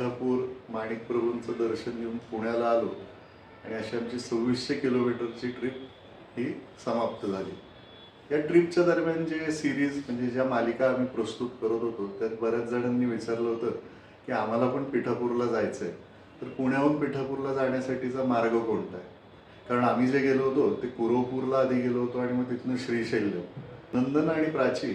श्रीशैल्यम पिठापूर दर्शन घेऊन पुण्याला आलो आणि अशी आमची सव्वीसशे किलोमीटरची ट्रिप ही समाप्त झाली. या ट्रिपच्या दरम्यान जे सिरीज म्हणजे ज्या मालिका आम्ही प्रस्तुत करत होतो त्यात बऱ्याच जणांनी विचारलं होतं की आम्हाला पण पिठापूरला जायचं आहे तर पुण्याहून पिठापूरला जाण्यासाठीचा मार्ग कोणता आहे? कारण आम्ही जे गेलो होतो ते कुरोपूरला आधी गेलो होतो आणि मग तिथनं श्रीशैल्य नंदन आणि प्राची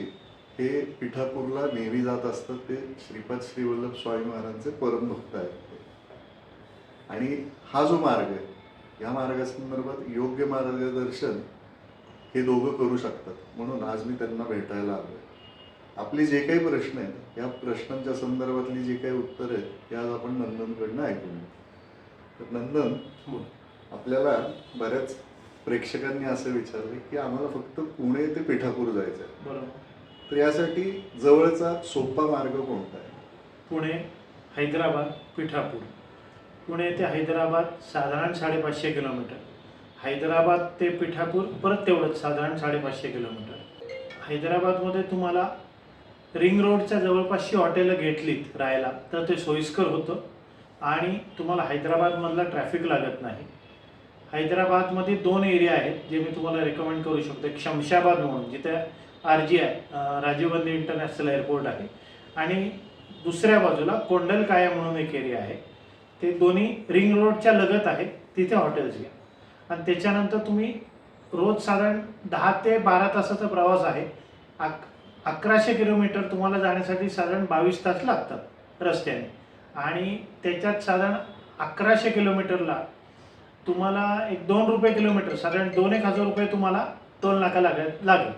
हे पिठापूरला नेहमी जात असतात ते श्रीपाद श्रीवल्लभ स्वामी महाराजांचे परमभक्त आहेत आणि हा जो मार्ग आहे या मार्गासंदर्भात योग्य मार्गदर्शन हे दोघं करू शकतात. म्हणून आज मी त्यांना भेटायला आलो आपले जे काही प्रश्न आहेत या प्रश्नांच्या संदर्भातली जी काही उत्तरं आहेत ते आज आपण नंदनकडनं ऐकून घेऊ. तर नंदन आपल्याला बऱ्याच प्रेक्षकांनी असं विचारलं की आम्हाला फक्त पुणे ते पिठापूर जायचं आहे बरोबर. तर यासाठी जवळचा सोपा मार्ग कोणता आहे? पुणे हैदराबाद पिठापूर. पुणे ते हैदराबाद साधारण साडेपाचशे किलोमीटर. हैदराबाद ते पिठापूर परत तेवढंच साधारण साडेपाचशे किलोमीटर. हैदराबादमध्ये तुम्हाला रिंग रोडच्या जवळपासची हॉटेलं घेतलीत राहायला तर ते सोयीस्कर होतं आणि तुम्हाला हैदराबादमधला ट्रॅफिक लागत नाही. हैदराबादमध्ये दोन एरिया आहेत जे मी तुम्हाला रेकमेंड करू शकतो. एक शमशाबाद म्हणून जिथे R G I Rajiv Gandhi international airport आहे. आणि दुसऱ्या बाजूला कोंडलकाया म्हणून एक एरिया आहे. ते दोन्ही रिंग रोडच्या लगत आहेत तिथे हॉटेल्स घ्या. आणि त्याच्यानंतर तुम्ही रोज साधारण दहा ते बारा तासाचा प्रवास आहे. अक अकराशे किलोमीटर तुम्हाला जाण्यासाठी साधारण बावीस तास लागतात रस्त्याने. आणि त्याच्यात साधारण अकराशे किलोमीटरला तुम्हाला एक दोन रुपये किलोमीटर साधारण दोन एक हजार रुपये तुम्हाला टोल नाका लागेल लागेल.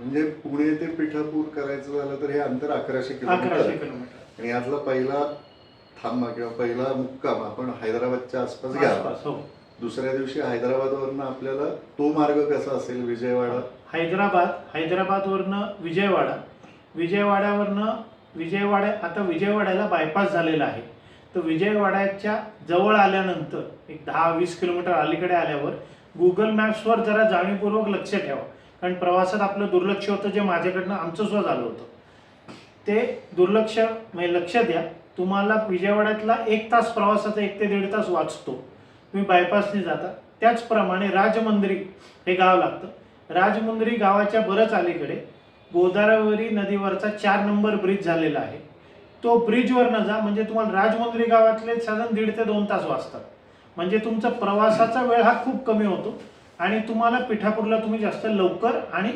म्हणजे पुणे ते पिठापूर करायचं झालं तर हे अंतर अकराशे किलोमीटर. अकराशे आहे. किलोमीटर. आणि यातला पहिला थांबा किंवा पहिला मुक्काम आपण हैदराबादच्या आसपास घ्यावा. आसपास हो. दुसऱ्या दिवशी हैदराबादवरनं आपल्याला तो मार्ग कसा असेल विजयवाडा? हैदराबाद हैदराबादवरनं विजयवाडा. विजयवाड्यावरनं विजयवाड्या आता विजयवाड्याला बायपास झालेला आहे. तर विजयवाड्याच्या जवळ आल्यानंतर एक दहा वीस किलोमीटर अलीकडे आल्यावर गुगल मॅप्सवर जरा जाणीवपूर्वक लक्ष ठेवा. कारण प्रवासात आपलं दुर्लक्ष होतं जे माझ्याकडनं आमचं सुद्धा झालं होतं. ते दुर्लक्ष म्हणजे लक्ष द्या. तुम्हाला विजयवाड्यातला एक तास प्रवासाचा एक ते दीड तास वाचतो. तुम्ही बायपासने जाता. त्याचप्रमाणे राजमंदिरी हे गाव लागतं. राजमुंद्री गावाच्या बरंच अलीकडे गोदावरी नदीवरचा चार नंबर ब्रिज झालेला आहे. तो ब्रिजवर न जा म्हणजे तुम्हाला राजमुंद्री गावातले साधारण दीड ते दोन तास वाचतात. म्हणजे तुमचा प्रवासाचा वेळ हा खूप कमी होतो. आणि तुम्हाला पिठापूरला तुम्ही जास्त लवकर आणि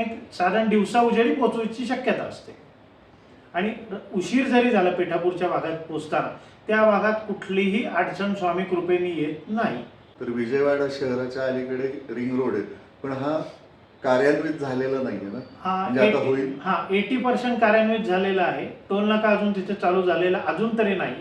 एक साधारण दिवसा उजेडी पोचवायची शक्यता असते. आणि उशीर जरी झाला पिठापूरच्या भागात पोचताना त्या भागात कुठलीही अडचण स्वामी कृपेने येत नाही. तर विजयवाडा शहराच्या अलीकडे रिंग रोड आहे. पण हा कार्यान्वित झालेला नाहीये ना? म्हणजे हा होईल? हा एटी पर्सेंट कार्यान्वित झालेला आहे. टोल नाका अजून तिथे चालू झालेला अजून तरी नाही.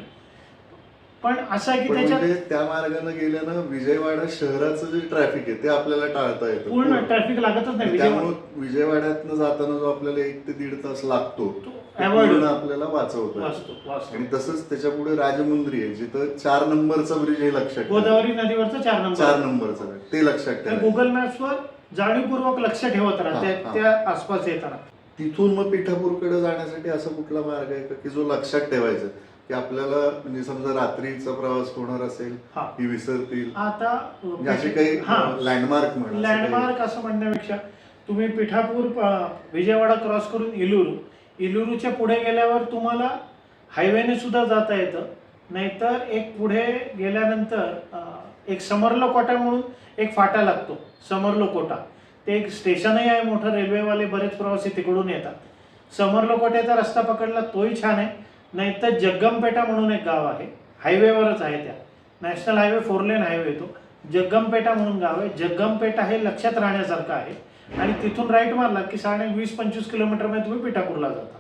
पण असं आहे की पण त्याच्यात म्हणजे त्या मार्गाने गेल्यानं विजयवाडा शहराचं जे ट्रॅफिक आहे ते आपल्याला टाळता येतं पूर्ण ट्रॅफिक लागतच नाही त्यामुळे विजयवाडा विजयवाड्यातनं जाताना जो आपल्याला एक ते दीड तास लागतो तो ते avoid पूर्ण होतो. आपल्याला वाचवतो वाचतो वाचतो आणि तसंच त्याच्या पुढे राजमुंद्री आहे जिथं चार नंबरचा ब्रिज हे लक्षात ठेवा. गोदावरी नदीवरचं चार चार नंबर नंबरचा. ते लक्षात ठेवा गुगल मॅप्सवर जाणीवपूर्वक लक्ष ठेवत राहा हा, त्या- हा. त्या आसपास येताना तिथून मग पिठापूरकडे जाण्यासाठी असा कुठला मार्ग आहे का की जो लक्षात ठेवायचा की आपल्याला म्हणजे समजा रात्रीचा प्रवास होणार असेल हा. ही विसरतील. आता म्हणजे असे काही हा. लँडमार्क म्हणा असं काही- लँडमार्क असं म्हणण्यापेक्षा तुम्ही पिठापूर विजयवाडा क्रॉस करून इलुरू. इलुरूच्या पुढे गेल्यावर तुम्हाला हायवेने सुद्धा जाता येतं. नाहीतर एक पुढे गेल्यानंतर अ, एक समरलो कोटा म्हणून एक फाटा लागतो समरलो कोटा. ते एक स्टेशनही आहे मोठं रेल्वेवाले बरेच प्रवासी तिकडून येतात. समरलो कोट्याचा रस्ता पकडला तोही छान आहे. नाहीतर जग्गमपेटा म्हणून एक गाव आहे. हायवेवरच आहे त्या. National highway four lane highway तो जग्गमपेटा म्हणून गाव आहे. जग्गमपेटा हे लक्षात राहण्यासारखं आहे. आणि तिथून राईट मारला की साडे वीस पंचवीस किलोमीटरमध्ये तुम्ही पिठापूरला जाता.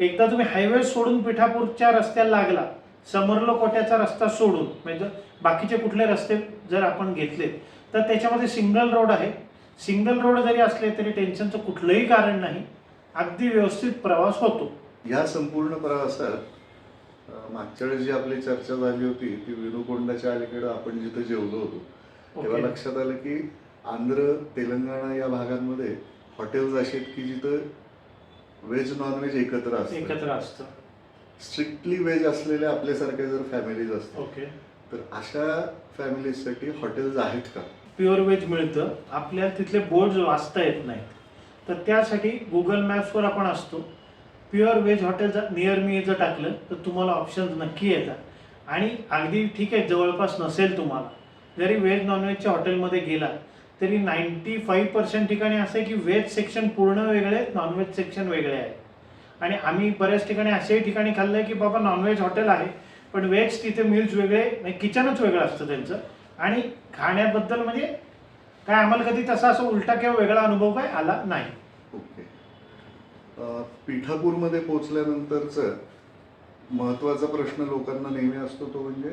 एकदा तुम्ही हायवे सोडून पिठापूरच्या रस्त्याला लागला समरलो कोट्याचा रस्ता सोडून म्हणजे जर बाकीचे कुठले रस्ते जर आपण घेतले तर त्याच्यामध्ये सिंगल रोड आहे. सिंगल रोड जरी असले तरी टेन्शनचं कुठलंही कारण नाही. अगदी व्यवस्थित प्रवास होतो. या संपूर्ण प्रवासात मागच्या वेळेस जी आपली चर्चा झाली होती ती विनुकोंडाच्या अलीकडे आपण जिथे जेवलो होतो तेव्हा. लक्षात आलं की आंध्र तेलंगणा या भागांमध्ये हॉटेल्स अशी आहेत की जिथं व्हेज नॉनव्हेज एकत्र असतं. एकत्र असतं. स्ट्रिक्टली व्हेज असलेल्या आपल्यासारख्या जर फॅमिलीज असतील ओके. तर अशा फॅमिलीजसाठी हॉटेल्स आहेत का? प्युअर व्हेज मिळतं. आपल्याला तिथले बोर्ड वाचता येत नाहीत. तर त्यासाठी गुगल मॅप्सवर आपण असतो. प्युअर व्हेज हॉटेल जर नियर मी जर टाकलं तर तुम्हाला ऑप्शन नक्की येतात. आणि अगदी ठीक आहे जवळपास नसेल तुम्हाला. जरी व्हेज नॉनव्हेजच्या हॉटेलमध्ये गेला तरी नाईन्टी फाईव्ह पर्सेंट ठिकाणी असं आहे की व्हेज सेक्शन पूर्ण वेगळे नॉनव्हेज सेक्शन वेगळे आहे आणि आम्ही बऱ्याच ठिकाणी अशाही ठिकाणी खाल्लं आहे की बाबा नॉनव्हेज हॉटेल आहे पण व्हेज तिथे मिल्स वेगळे म्हणजे किचनच वेगळं असतं त्यांचं. आणि खाण्याबद्दल म्हणजे काय आम्हाला कधी तसा असं उलटा किंवा वेगळा अनुभव काय आला नाही. ओके. पिठापूरमध्ये पोचल्यानंतरच महत्त्वाचा प्रश्न लोकांना नेहमी असतो तो म्हणजे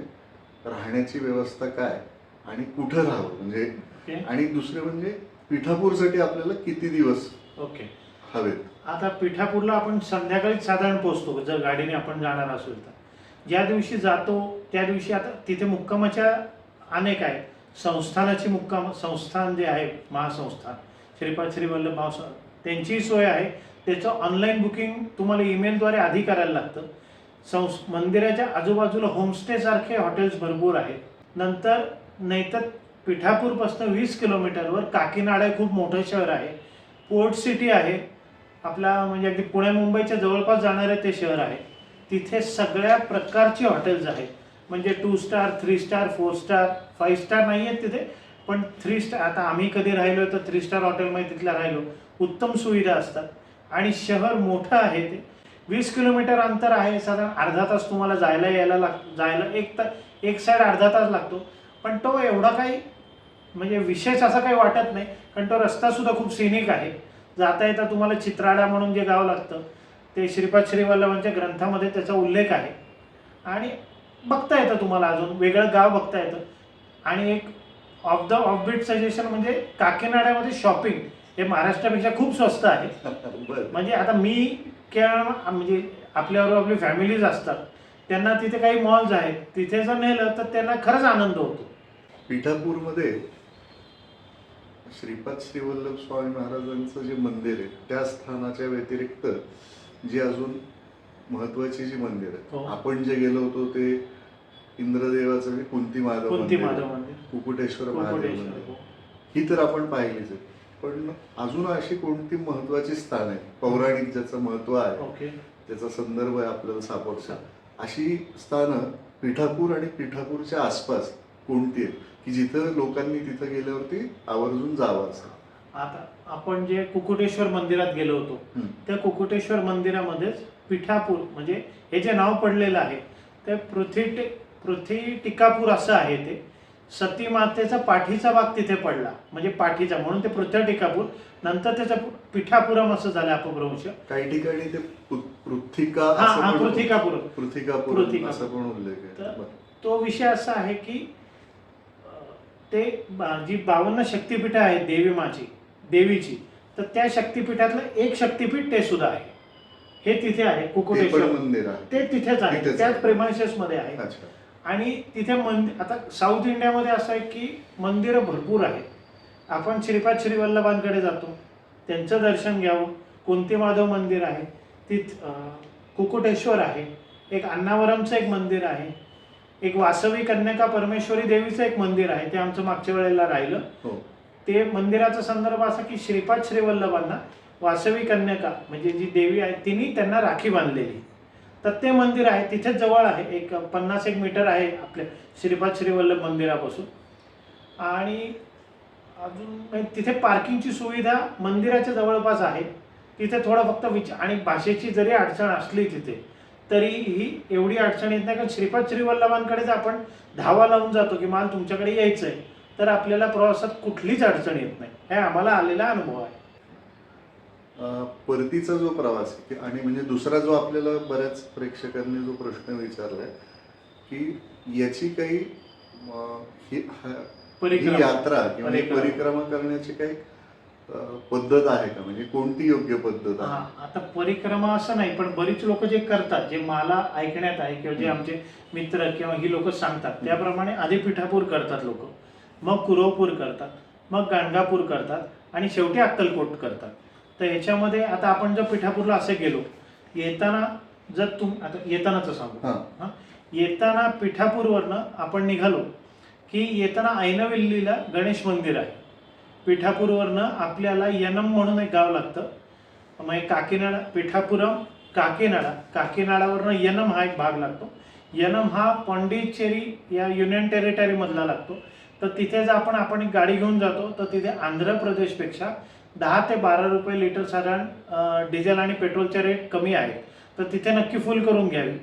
राहण्याची व्यवस्था काय आणि कुठं राहावं? म्हणजे आणि दुसरे म्हणजे पिठापूरसाठी आपल्याला किती दिवस ओके. हवेत? आता पिठापूरला आपण संध्याकाळी साधारण पोहोचतो जर गाडीने आपण जाणार असेल तर. ज्या दिवशी जातो त्या दिवशी आता तिथे मुक्कामाच्या अनेक आहेत. संस्थानाची मुक्काम संस्थान जे आहे महासंस्थान श्रीपाद श्री वल्लभ भाव त्यांची सोय आहे. त्याचं ऑनलाईन बुकिंग तुम्हाला ईमेलद्वारे आधी करायला लागतं. संस मंदिराच्या आजूबाजूला होमस्टेसारखे हॉटेल्स भरपूर आहेत. नंतर नाहीतर पिठापूरपासून वीस किलोमीटरवर काकीनाडा हे खूप मोठं शहर आहे. पोर्ट सिटी आहे. आपला म्हणजे अगदी पुणे मुंबईच्या जवळपास जाणारे ते शहर आहे. तिथे सगळ्या प्रकारची हॉटेल्स आहेत. म्हणजे two star three star four star five star नाही आहेत तिथे पण थ्री स्टार आता आम्ही कधी राहिलो तर थ्री स्टार हॉटेलमध्ये तिथल्या राहिलो. उत्तम सुविधा असतात. आणि शहर मोठं आहे ते. वीस किलोमीटर अंतर आहे साधारण अर्धा तास तुम्हाला जायला यायला लाग जायला एक तर एक साईड अर्धा तास लागतो. पण तो एवढा काही म्हणजे विशेष असा काही वाटत नाही कारण तो रस्तासुद्धा खूप सिनिक आहे. जाता येता तुम्हाला चित्राडा म्हणून जे गाव लागतं ते श्रीपाद श्रीवल्लभांच्या ग्रंथामध्ये त्याचा उल्लेख आहे. आणि बघता येतं तुम्हाला अजून वेगळं गाव बघता येतं. आणि एक ऑफ द ऑफबीट सजेशन म्हणजे काकीनाड्यामध्ये शॉपिंग हे महाराष्ट्रापेक्षा खूप स्वस्त आहे म्हणजे आता मी किंवा म्हणजे आपल्याबरोबर आपली फॅमिलीज असतात त्यांना तिथे काही मॉल्स आहेत तिथे जर नेलं तर त्यांना खरंच आनंद होतो पिठापूरमध्ये श्रीपाद श्रीवल्लभ स्वामी महाराजांचं जे मंदिर आहे त्या स्थानाच्या व्यतिरिक्त जी अजून महत्वाची जी मंदिर हो. आहे आपण जे गेलो होतो ते इंद्रदेवाचं कुंती माधव मंदिर माधव. मंदिर कुकुटेश्वर महादेव मंदिर हो. ही तर आपण पाहिलीच आहे पण अजून अशी कोणती महत्वाची स्थान आहे? पौराणिक ज्याचं महत्त्व आहे ओके. त्याचा संदर्भ आहे आपल्याला सापडतो अशी स्थानं पिठापूर आणि पिठापूरच्या आसपास कोणती आहेत? की जिथं लोकांनी तिथं गेल्यावरती आवर्जून जावं असं? आता आपण जे कुकुटेश्वर मंदिरात गेलो होतो. त्या कुकुटेश्वर मंदिरामध्येच पिठापूर म्हणजे हे जे नाव पडलेलं आहे ते पृथ्वी टे- पृथ्वी टिकापूर असं आहे ते. सती मातेचा पाठीचा भाग तिथे पडला. म्हणजे पाठीचा म्हणून ते पृथ्वी टिकापूर नंतर त्याचं पिठापुरम असं झालं अपभ्रंश. काही ठिकाणी ते पृथ्विका हा पृथ्विकापूर पृथ्विकापूर. असा पण उल्लेख आहे. तो विषय असा आहे की ते जी बावन्न शक्तिपीठं आहेत देवी माची देवीची तर त्या शक्तिपीठातलं एक शक्तिपीठ ते सुद्धा आहे. हे तिथे आहे कुकुटेश्वर. मंदिर आहे. ते तिथेच आहे. त्याच आहे. प्रेमायसेस मध्ये आहे. आणि तिथे मंदिर आता साऊथ इंडियामध्ये असं आहे की मंदिरं भरपूर आहेत. आपण श्रीपाद श्रीवल्लभांकडे जातो. त्यांचं दर्शन घ्यावं. कोणते माधव मंदिर आहे. तिथ कुकुटेश्वर आहे. एक अण्णावरमचं एक मंदिर आहे. एक वासवी कन्यका परमेश्वरी देवीचं एक मंदिर आहे. ते आमचं मागच्या वेळेला राहिलं. हो. ते मंदिराचा संदर्भ असा की श्रीपाद श्रीवल्लभांना वासवी कन्यका म्हणजे जी देवी आहे तिने त्यांना राखी बांधलेली. तर ते मंदिर आहे तिथेच जवळ आहे. एक पन्नास एक मीटर आहे आपल्या श्रीपाद श्रीवल्लभ मंदिरापासून. आणि अजून तिथे पार्किंगची सुविधा मंदिराच्या जवळपास आहे. तिथे थोडं फक्त विच आणि भाषेची जरी अडचण असली तिथे तरी ही एवढी अडचण येत नाही. कारण श्रीपाद श्रीवल्लभांकडेच आपण धावा लावून जातो की मला तुमच्याकडे यायचं आहे तर आपल्याला प्रवासात कुठलीच अडचण येत नाही. हे आम्हाला आलेला अनुभव आहे. परतीचा जो प्रवास आहे आणि म्हणजे दुसरा जो आपल्याला बऱ्याच प्रेक्षकांनी जो प्रश्न विचारलाय की याची काही ही हा- ही यात्रा किंवा परिक्रमा. करण्याची काही पद्धत आहे का? म्हणजे कोणती योग्य पद्धत हा आहे आता परिक्रमा असं नाही पण बरीच लोक जे करतात जे मला ऐकण्यात आहे किंवा जे. आमचे मित्र किंवा ही लोक सांगतात त्याप्रमाणे आधी पिठापूर करतात लोक. मग कुरवपूर करतात मग गाणगापूर करतात आणि शेवटी अक्कलकोट करतात. तर याच्यामध्ये आता आपण जर पिठापूरला असे गेलो येताना जर तुम आता येतानाच सांगू. हां? येताना पिठापूरवरनं आपण निघालो की येताना ऐनविल्लीला गणेश मंदिर आहे. पिठापूरवरनं आपल्याला यनम म्हणून एक गाव लागतं. मग काकीनाडा पिठापुरम काकीनाडा. काकीनाडावरनं यनम हा एक भाग लागतो. यनम हा पॉंडिचेरी या युनियन टेरिटरीमधला लागतो. तर तिथे जर आपण आपण एक गाडी घेऊन जातो तर तिथे आंध्र प्रदेशपेक्षा दहा ते बारा रुपये लिटर साधारण डिझेल आणि पेट्रोलचे रेट कमी आहेत. तर तिथे नक्की फुल करून घ्यावी.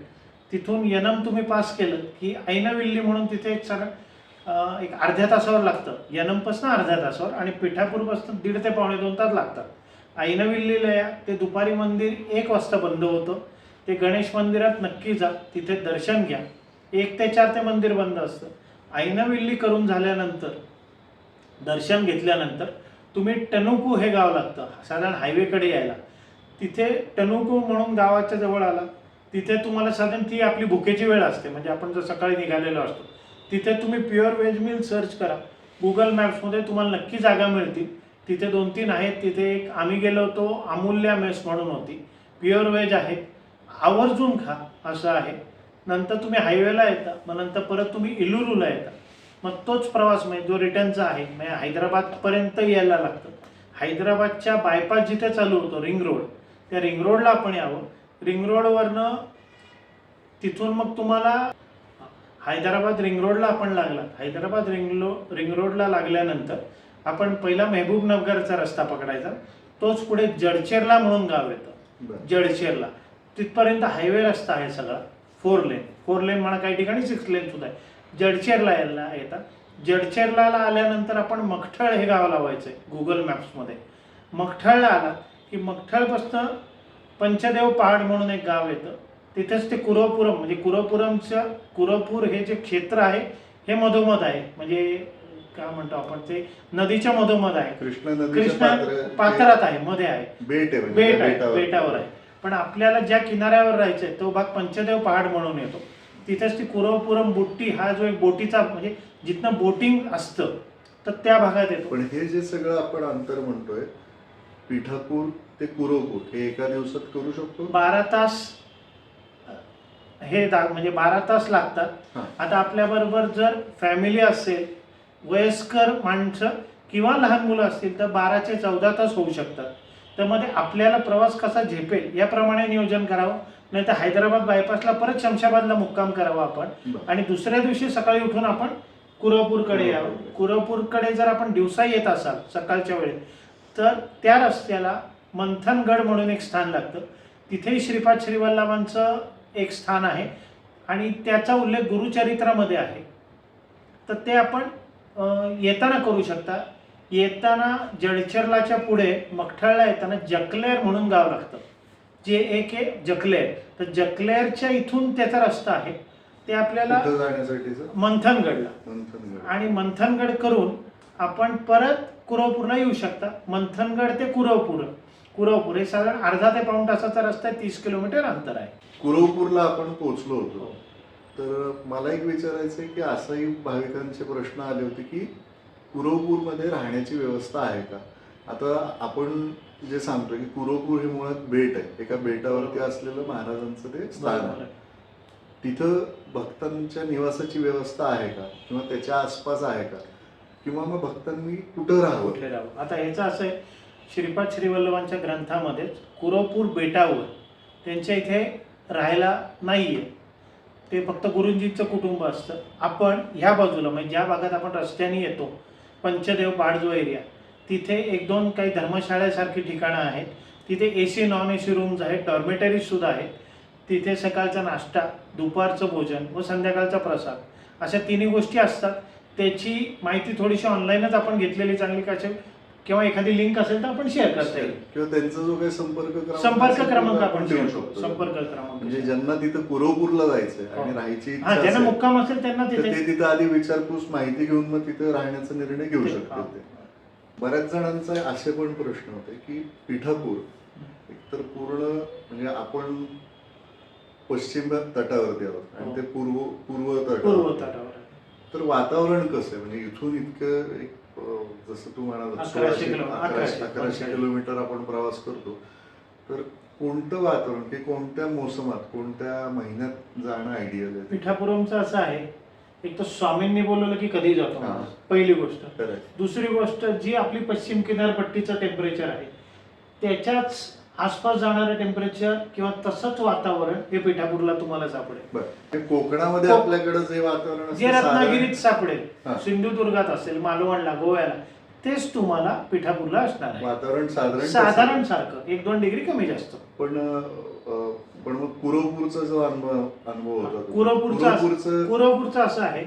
तिथून यनम तुम्ही पास केलं की ऐनविल्ली म्हणून तिथे एक साधारण एक अर्ध्या तासावर लागतं. यनमपासून अर्ध्या तासावर आणि पिठापूरपासून दीड ते पावणे दोन तास लागतात. ऐनविल्लीला या ते दुपारी मंदिर एक वाजता बंद होतं. ते गणेश मंदिरात नक्की जा तिथे दर्शन घ्या. एक ते चार ते मंदिर बंद असतं. ऐनविल्ली करून झाल्यानंतर दर्शन घेतल्यानंतर तुम्ही टनुकू हे गाव लागतं. साधारण हायवेकडे यायला. तिथे टनुकू म्हणून गावाच्या जवळ आला. तिथे तुम्हाला साधारण ती आपली भुकेची वेळ असते. म्हणजे आपण जर सकाळी निघालेलो असतो. तिथे तुम्ही प्युअर व्हेज मिल सर्च करा. गुगल मॅप्समध्ये तुम्हाला नक्की जागा मिळतील. तिथे दोन तीन आहेत. तिथे एक आम्ही गेलो होतो अमूल्य मेस म्हणून होती. प्युअर व्हेज आहे. आवर्जून खा. असं आहे. नंतर तुम्ही हायवेला येता. मग नंतर परत तुम्ही इलुरूला येता. मग तोच प्रवास म्हणजे जो रिटर्नचा आहे म्हणजे हैदराबादपर्यंत यायला लागतं. हैदराबादच्या बायपास जिथे चालू होतो रिंग रोड त्या रिंग रोडला आपण यावं. रिंग रोडवरनं तिथून मग तुम्हाला हैदराबाद रिंग रोडला आपण लागला. हैदराबाद रिंग लो रिंग रोडला लागल्यानंतर आपण पहिला मेहबूबनगरचा रस्ता पकडायचा. तोच पुढे जडचेरला म्हणून गाव येतं. जडचेरला तिथपर्यंत हायवे रस्ता आहे सगळा. Four lane. फोर लेन म्हणा काही ठिकाणी सिक्स लेन सुद्धा आहे. जडचेरला यायला येतात. जडचेरला आल्यानंतर आपण मखठळ हे गाव लावायचं आहे गुगल मॅप्समध्ये मखठळला आला की मखठळपासून पंचदेव पहाड म्हणून एक गाव येतं. तिथेच ते कुरवपुरम म्हणजे कुरवपुरमचं कुरवपूर हे जे क्षेत्र आहे हे मधोमध आहे. म्हणजे काय म्हणतो आपण ते? नदीच्या मधोमध आहे. कृष्णा कृष्णा पात्र- पात्रात आहे मध्ये आहे. बेट आहे म्हणजे बेट आहे बेटावर. बेटावर आहे. पण आपल्याला ज्या किनाऱ्यावर राहायचंय तो भाग पंचदेव पहाड म्हणून येतो. तिथेच ती कुरवपुरम बोट्टी हा जो एक बोटीचा म्हणजे जिथनं बोटिंग असतं तर त्या भागात येतो. पण हे जे सगळं आपण अंतर म्हणतोय पिठापूर ते कुरोपूर हे एका दिवसात करू शकतो? बारा तास हे दा म्हणजे बारा तास लागतात. हा. आता आपल्याबरोबर जर फॅमिली असेल वयस्कर माणसं किंवा लहान मुलं असतील तर बाराचे चौदा तास होऊ शकतात. त्यामध्ये आपल्याला प्रवास कसा झेपेल याप्रमाणे नियोजन करावं. नाही तर हैदराबाद बायपासला परत शमशाबादला मुक्काम करावा आपण. आणि दुसऱ्या दिवशी सकाळी उठून आपण कुरवपूरकडे यावं कुरवपूरकडे जर आपण दिवसा येत असाल सकाळच्या वेळेत तर त्या रस्त्याला मंथनगड म्हणून एक स्थान लागतं. तिथेही श्रीपाद श्रीवल्लभांचं एक स्थान आहे. आणि त्याचा उल्लेख गुरुचरित्रामध्ये आहे. तर ते आपण येताना करू शकता. येताना जळचरलाच्या पुढे मखठाळला येताना जकलेर म्हणून गाव लागतं. जे एक आहे जकलेर तर जकलेरच्या इथून त्याचा रस्ता आहे. ते आपल्याला मंथनगडला. मंथनगड. आणि मंथनगड करून आपण परत कुरवपूरला येऊ शकता. मंथनगड ते कुरवपूर. कुरवपूर हे साधारण अर्धा ते पाऊण तासाचा रस्ता आहे तीस किलोमीटर अंतर आहे. कुरवपूरला आपण पोहोचलो होतो. तर मला एक विचारायचं आहे की असाही भाविकांचे प्रश्न आले होते की कुरवपूरमध्ये राहण्याची व्यवस्था आहे का? आता आपण जे सांगतो की कुरवपूर हे मुळात बेट आहे. एका बेटावरती असलेलं महाराजांचं ते स्थान आहे. आहे. तिथं भक्तांच्या निवासाची व्यवस्था आहे का? किंवा त्याच्या आसपास आहे का? किंवा मग भक्तांनी कुठं राहावं? कुठे राहावं? आता ह्याचं असं आहे श्रीपाद श्रीवल्लभांच्या ग्रंथामध्येच कुरवपूर बेटावर त्यांच्या इथे राहायला नाहीये. ते फक्त गुरुजींचं कुटुंब असतं. आपण ह्या बाजूला म्हणजे ज्या भागात आपण रस्त्याने येतो पंचदेव पाड जो एरिया तिथे एक दोन काही धर्मशाळेसारखी ठिकाणं आहेत. तिथे A C non A C rooms आहेत डॉर्मेटरीज सुद्धा आहेत. तिथे सकाळचा नाश्ता दुपारचं भोजन व संध्याकाळचा प्रसाद अशा तिन्ही गोष्टी असतात. त्याची माहिती थोडीशी ऑनलाईनच आपण घेतलेली चांगली का असेल किंवा एखादी लिंक असेल तर आपण शेअर करता येईल. किंवा त्यांचा जो काही संपर्क संपर्क क्रमांक आपण देऊ शकतो. संपर्क क्रमांक म्हणजे ज्यांना तिथं कुरवपूरला जायचंय आणि हो. राहायची इच्छा हा ज्यांना मुक्काम असेल त्यांना तिथे तिथं आधी विचारपूस माहिती घेऊन मग तिथं राहण्याचा निर्णय घेऊ शकतात बऱ्याच जणांचा असे पण प्रश्न होते की पिठापूर एकतर पूर्ण म्हणजे आपण पश्चिम तटावरती आहोत आणि हो. ते पूर्व पूर्व तटावर. तर वातावरण कसं आहे म्हणजे इथून इतकं एक जसं तू म्हणाला सोळाशे अकराशे. किलोमीटर आपण प्रवास करतो तर कोणतं वातावरण की कोणत्या मोसमात कोणत्या महिन्यात जाणं आयडियल आहे पिठापुरमचं असं आहे एक तर स्वामींनी बोलवलं की कधी जातो हा. पहिली गोष्ट खरंय. दुसरी गोष्ट जी आपली पश्चिम किनारपट्टीचं टेम्परेचर आहे त्याच्याच आसपास जाणारं टेम्परेचर किंवा तसंच वातावरण हे पिठापूरला तुम्हाला सापडेल बरं कोकणामध्ये कोक- आपल्याकडे जे वातावरण असतं जे रत्नागिरीत सापडेल हा. सिंधुदुर्गात असेल मालवणला गोव्याला तेच तुम्हाला पिठापूरला असणार आहे वातावरण साधारण साधारण. सारखं एक दोन डिग्री कमी जास्त पण अं, पण मग कुरोपूरचा जो अनुभव अनुभव होता कुरोपूरचं कुरोपूरचं असं आहे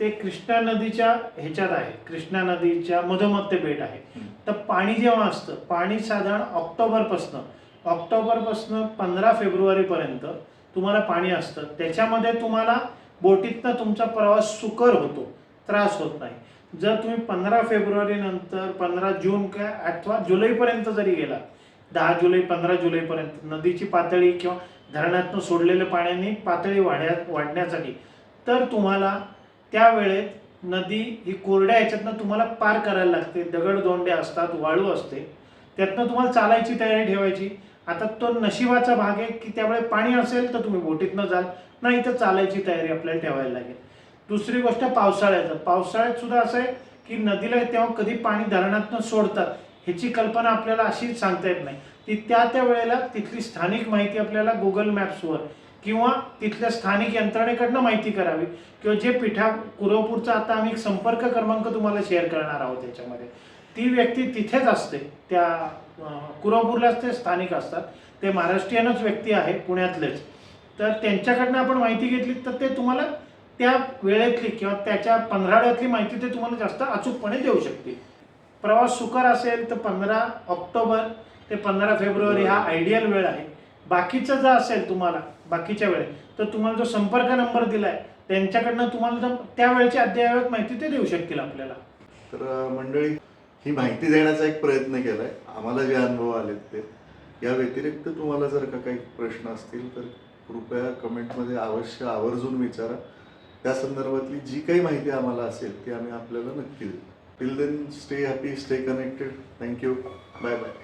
ते कृष्णा नदीच्या ह्याच्यात आहे कृष्णा नदीच्या मधोमध ते बेट आहे. तर पाणी जेव्हा असतं पाणी साधारण ऑक्टोबरपासनं ऑक्टोबरपासनं पंधरा फेब्रुवारीपर्यंत तुम्हाला पाणी असतं. त्याच्यामध्ये तुम्हाला बोटीतनं तुमचा प्रवास सुकर होतो त्रास होत नाही. जर तुम्ही पंधरा फेब्रुवारी नंतर पंधरा जून काय अथवा जुलैपर्यंत जरी गेला दहा जुलै पंधरा जुलैपर्यंत. नदीची पातळी किंवा धरणातून सोडलेल्या पाण्याने पातळी वाढ्या वाढण्यासाठी. तर तुम्हाला त्यावेळेत नदी ही कोरड्या ह्याच्यातनं तुम्हाला पार करायला लागते. दगडदोंडे असतात वाळू असते. त्यातनं तुम्हाला चालायची तयारी ठेवायची. आता तो नशिबाचा भाग आहे की त्यावेळेस पाणी असेल तर तुम्ही बोटीतनं जाल. नाही तर चालायची तयारी आपल्याला ठेवायला लागेल. दुसरी गोष्ट पावसाळ्याचं. पावसाळ्यात सुद्धा असं आहे की नदीला तेव्हा कधी पाणी धरणातनं सोडतात. ह्याची कल्पना आपल्याला अशीच सांगता येत नाही. ती त्या त्या वेळेला तिथली स्थानिक माहिती आपल्याला गुगल मॅप्सवर किंवा तिथल्या स्थानिक यंत्रणेकडनं माहिती करावी किंवा जे पिठा कुरवपूरचा आता आम्ही संपर्क क्रमांक तुम्हाला शेअर करणार आहोत त्याच्यामध्ये. ती व्यक्ती तिथेच असते. त्या कुरवपूरलाच ते स्थानिक असतात. ते महाराष्ट्रीयनच व्यक्ती आहे पुण्यातलेच. तर त्यांच्याकडनं आपण माहिती घेतली तर ते तुम्हाला त्या वेळेतली किंवा त्याच्या पंधराळ्यातली माहिती ते तुम्हाला जास्त अचूकपणे देऊ शकतील. प्रवास सुकर असेल तर पंधरा ऑक्टोबर ते पंधरा फेब्रुवारी हा आयडियल वेळ आहे. बाकीचं जर असेल तुम्हाला बाकीच्या वेळेत तर तुम्हाला जो संपर्क नंबर दिलाय त्यांच्याकडनं तुम्हाला जर त्या वेळेची अद्ययावत माहिती ते देऊ शकतील आपल्याला. तर मंडळी ही माहिती देण्याचा एक प्रयत्न केलाय. आम्हाला जे अनुभव आलेत ते. या व्यतिरिक्त तुम्हाला जर का काही प्रश्न असतील तर कृपया कमेंटमध्ये अवश्य आवर्जून विचारा. त्या संदर्भातली जी काही माहिती आम्हाला असेल ती आम्ही आपल्याला नक्की देऊ. Till then, stay happy, stay connected. Thank you. Bye bye.